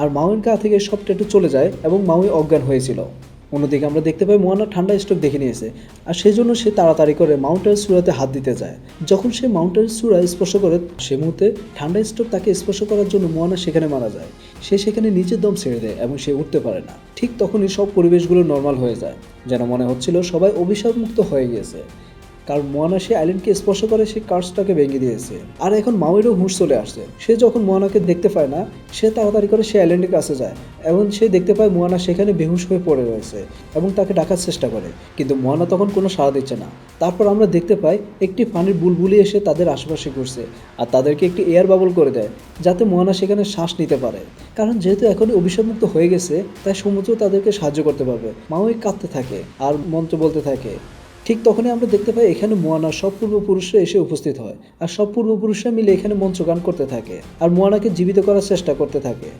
আর মাউয়ের গা থেকে সব ট্যাটু চলে যায় এবং মাউই অজ্ঞান হয়েছিল। অন্যদিকে আমরা দেখতে পাই মোয়ানা ঠান্ডা স্ট্রোক দেখে নিয়েছে, আর সেই জন্য সে তাড়াতাড়ি করে মাউন্টের চূড়াতে হাত দিতে যায়। যখন সে মাউন্টের চূড়া স্পর্শ করে, সে মুহূর্তে ঠান্ডা স্ট্রোক তাকে স্পর্শ করার জন্য মোয়ানা সেখানে মারা যায়। সে সেখানে নিজের দম ছেড়ে দেয় এবং সে উঠতে পারে না। ঠিক তখনই সব পরিবেশগুলো নর্মাল হয়ে যায়, যেন মনে হচ্ছিল সবাই অভিশাপ মুক্ত হয়ে গিয়েছে। কারণ মোয়ানা সে আইল্যান্ডকে স্পর্শ করে সে কার্সটাকে ভেঙে দিয়েছে। আর এখন মাউয়েরও হুঁশ চলে আসছে। সে যখন মোয়ানাকে দেখতে পায় না, সে তাড়াতাড়ি করে সে আইল্যান্ডের কাছে যায় এবং সে দেখতে পায় মোয়ানা সেখানে বেহুশ হয়ে পড়ে রয়েছে এবং তাকে ডাকার চেষ্টা করে। কিন্তু মোয়ানা তখন কোনো সাড়া দিচ্ছে না। তারপর আমরা দেখতে পাই একটি পানির বুলবুলি এসে তাদের আশেপাশে ঘুরছে আর তাদেরকে একটি এয়ার বাবল করে দেয়, যাতে মোয়ানা সেখানে শ্বাস নিতে পারে। কারণ যেহেতু এখনই অভিশাপমুক্ত হয়ে গেছে, তাই সমুদ্র তাদেরকে সাহায্য করতে পারবে। মাউই কাঁদতে থাকে আর মন্ত্র বলতে থাকে ঠিক তখনই আমরা দেখতে পাই এখানে মোয়ানা সব পূর্বপুরুষরা এসে উপস্থিত হয়। আর সব পূর্বপুরুষরা মিলে এখানে মন্ত্রগান করতে থাকে। আর মোয়ানাকে জীবিত করার চেষ্টা করতে থাকে।